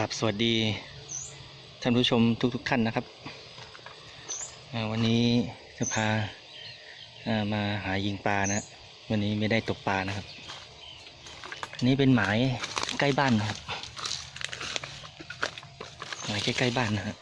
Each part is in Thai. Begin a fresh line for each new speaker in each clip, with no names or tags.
กราบสวัสดีท่านผู้ชมทุกๆท่านนะครับ วันนี้จะพามาหายิงปลานะวันนี้ไม่ได้ตกปลานะครับอันนี้เป็นหมายใกล้บ้านนะครับหมายใกล้ๆบ้านนะฮะ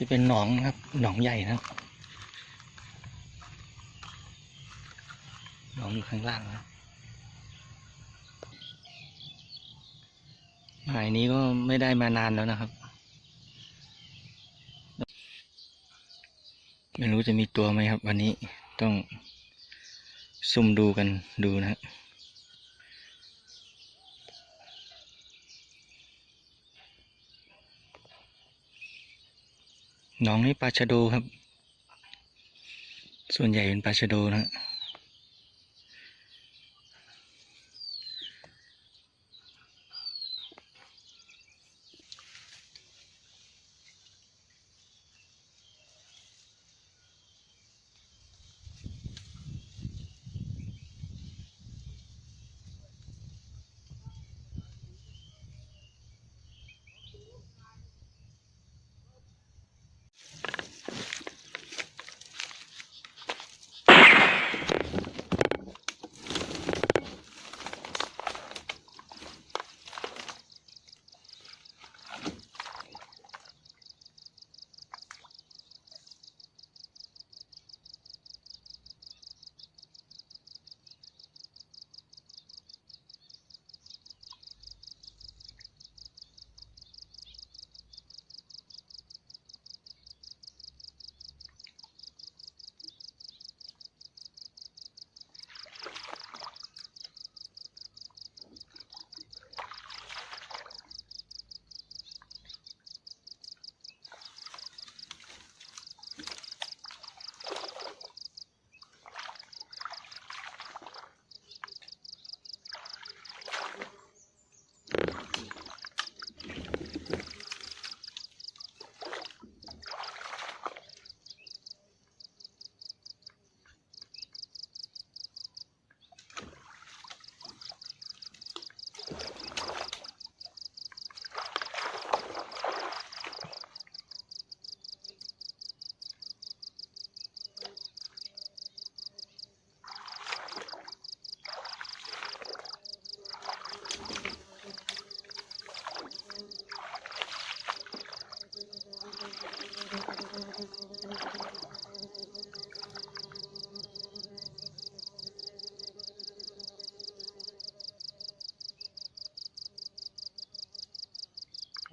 จะเป็นหนองนะครับ หนองใหญ่นะครับ หนองอยู่ข้างล่างนะหมายนี้ก็ไม่ได้มานานแล้วนะครับ ไม่รู้จะมีตัวไหมครับ วันนี้ต้องซุ่มดูกันดูนะ หน้องนี่ปลาชะโดครับ ส่วนใหญ่เป็นปลาชะโดนะ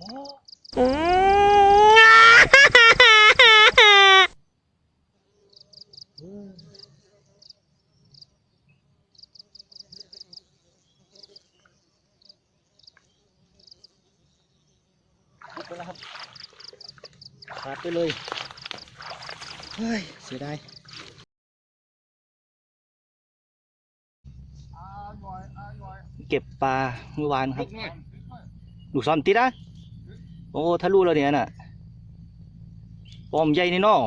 ฮะหมดไปแล้วครับขาดไปเลย เฮ้ย เสียดายเก็บปลาเมื่อวานครับลูกซ้อมติดอะ โอ้ทะลุแล้วเนี่ยน่ะปอมใหญ่นี่เนาะ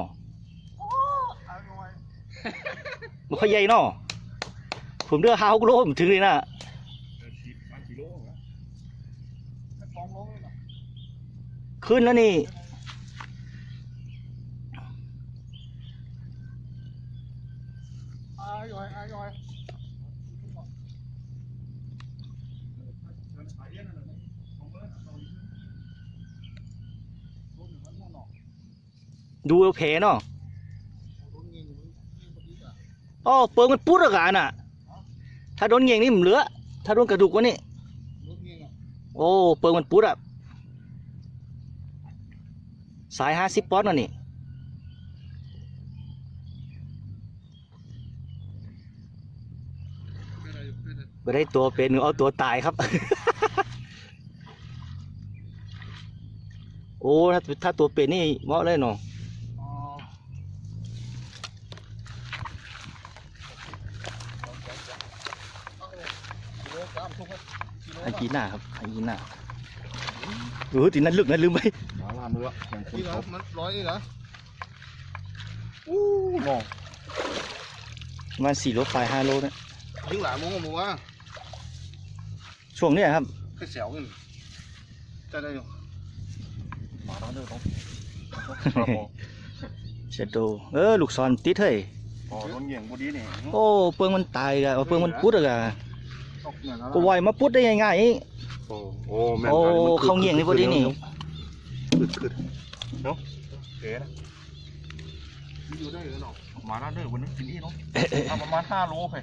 มันค่อยใหญ่เนาะผมเลือกหาหกโลผมถึงเลยนะขึ้นแล้วนี่ ดูเอาแผลเนาะอ๋อเปิงมันปุ๊ดอะกันอะ ถ้าโดนเงียงนี่มันเหลือ ถ้าโดนกระดูกวะนี่โอ้เปิงมันปุ๊ดอะสายห้าสิบปอนด์น่ะนี่ไม่ได้ตัวเป็นเอาตัวตายครับ โอ้ถ้าถ้าตัวเป็นนี่เหมาะเลยเนาะ ยีน่าครับไฮยีน่าเออตีนั้นลึกนะลืมไป
หมาลามเรืออย่างคน
นี่เหรอ
เขา
มันร้อยนี่เหรอ
อู้นอง
ประมาณสี่โลปลายห้าโลนะ
ยิงหลายโมงกับมึงวะ
ช่วงเนี้ยครับ
แค่เสียวกันจะได้อยู่
หมาลามเรือเขา
เชดโดเออลูกศรติดเฮ้ย
พอโดนเหยียงพอดีนี่
โอ้เปิงมันตายกะเอาเปิงมันพุดอะกะ
ตกเนี่ยนะ
ก็ไหวมาพุดได้ง่ายๆเอง
โอ้โอ้แม่น
โอ้
กันมัน
เขาเหงี่ยงนี่พอดีนี่
ขึ้นขึ้นเนาะเอ๋นะ
อยู่ได้เหรอเนาะ
หมาลามเรือวันนี้กินอีเนาะเอาประมาณห้าโลไป